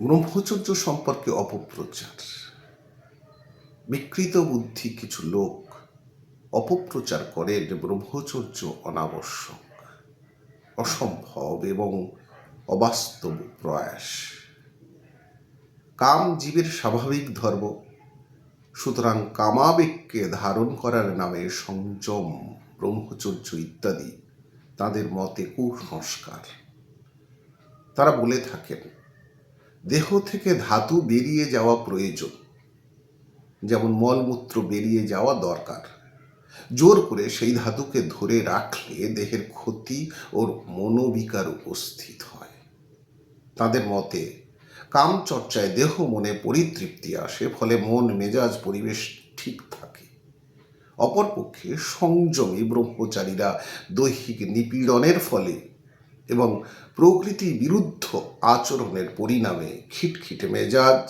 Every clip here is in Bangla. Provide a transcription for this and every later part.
ব্রহ্মচর্য সম্পর্কে অপপ্রচার। বিকৃত বুদ্ধি কিছু লোক অপপ্রচার করে যে ব্রহ্মচর্য অনাবশ্যক, অসম্ভব এবং অবাস্তব প্রয়াস। কাম জীবের স্বাভাবিক ধর্ম, সুতরাং কামাবেগকে ধারণ করার নামে সংযম, ব্রহ্মচর্য ইত্যাদি তাদের মতে কুসংস্কার। তারা বলে থাকেন দেহ থেকে ধাতু বেরিয়ে যাওয়া প্রয়োজন। যেমন মলমূত্র বেরিয়ে যাওয়া দরকার। জোর করে সেই ধাতুকে ধরে রাখলে দেহের ক্ষতি ওর মনোবিকার উপস্থিত হয়। তাদের মতে কাম চর্চায় দেহ মনে পরিতৃপ্তি আসে, ফলে মন, মেজাজ, পরিবেশ ঠিক থাকে। অপরপক্ষে সংযমী ব্রহ্মচারীরা দৈহিক নিপীড়নের ফলে এবং প্রকৃতি বিরুদ্ধ আচরণের পরিণামে খিটখিটে মেজাজ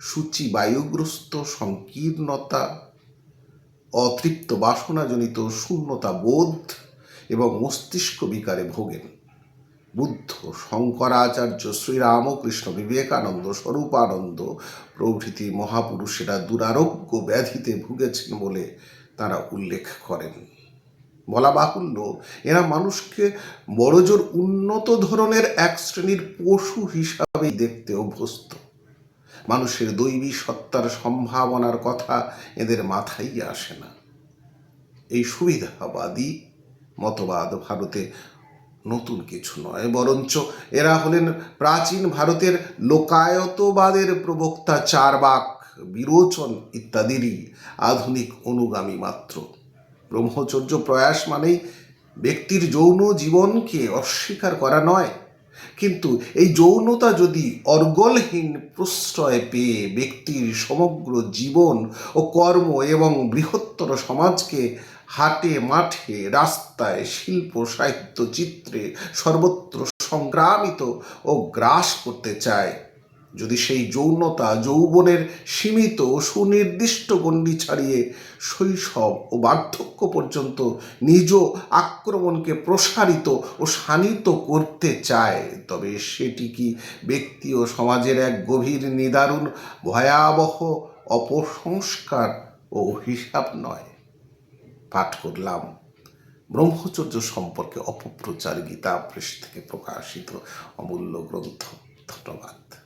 সূচি বায়ুগ্রস্ত সংকীর্ণতা, অতৃপ্ত বাসনাজনিত শূন্যতা বোধ এবং মস্তিষ্ক বিকারে ভোগেন। বুদ্ধ শঙ্করাচার্য শ্রীরামকৃষ্ণ বিবেকানন্দ স্বরূপানন্দ প্রভৃতি মহাপুরুষেরা দুরারোগ্য ব্যাধিতে ভুগেছেন বলে তারা উল্লেখ করেন। বলা বাহুল্য। এরা মানুষকে বড়জোর উন্নত ধরনের এক শ্রেণির পশু হিসাবে দেখতে অভ্যস্ত। মানুষের দৈবী সত্তার সম্ভাবনার কথা এদের মাথায় আসে না। এই সুবিধাবাদী মতবাদ ভারতে নতুন কিছু নয়, বরঞ্চ এরা হলেন প্রাচীন ভারতের লোকায়তবাদের প্রবক্তা চারবাক, বিরোচন ইত্যাদিরই আধুনিক অনুগামী মাত্র। ব্রহ্মচর্য প্রয়াস মানেই ব্যক্তির যৌন জীবনকে অস্বীকার করা নয়। কিন্তু এই যৌনতা যদি অর্গলহীন প্রশ্রয় পেয়ে ব্যক্তির সমগ্র জীবন ও কর্ম এবং বৃহত্তর সমাজকে হাটে মাঠে, রাস্তায় শিল্প, সাহিত্য, চিত্রে সর্বত্র সংগ্রামিত ও গ্রাস করতে চায় যদি সেই যৌনতা যৌবনের সীমিত সুনির্দিষ্ট গণ্ডি ছাড়িয়ে শৈশব ও বার্ধক্য পর্যন্ত নিজ আক্রমণকে প্রসারিত ও শানিত করতে চায়, তবে সেটি কি ব্যক্তি ও সমাজের এক গভীর নিদারুণ, ভয়াবহ অপসংস্কার ও হিসাব নয়? পাঠ করলাম। ব্রহ্মচর্য সম্পর্কে অপপ্রচার গীতা প্রেস থেকে প্রকাশিত অমূল্য গ্রন্থ। ধন্যবাদ।